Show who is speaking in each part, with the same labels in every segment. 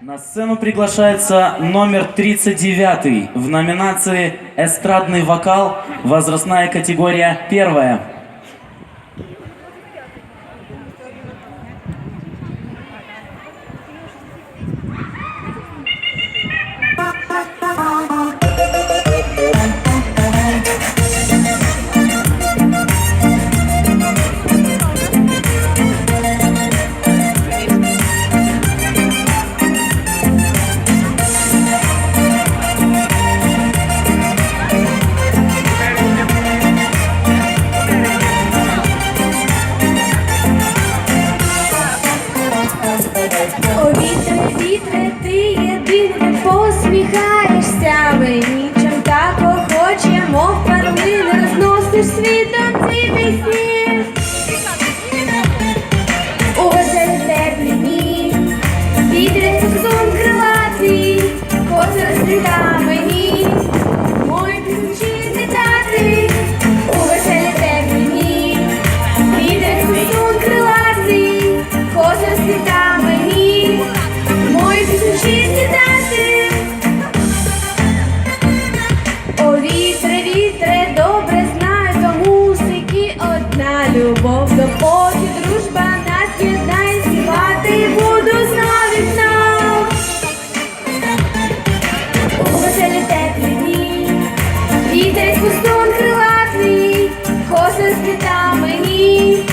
Speaker 1: На сцену приглашается номер 39 в номинации «Эстрадный вокал. Возрастная категория первая».
Speaker 2: О, вітре, вітре, ти єдиний посміхаєшся мені, коса спліта мені,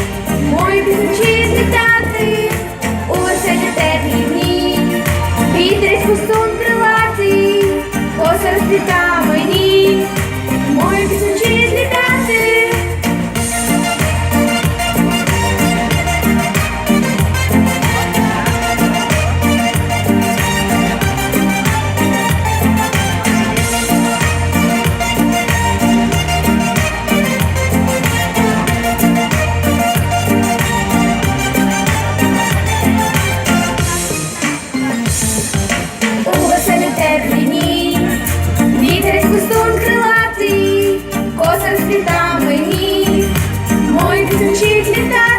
Speaker 2: мої пісочі злітати. У веселі теплі дні, вітерець пустун крилатий, коса розпліта звучит летать.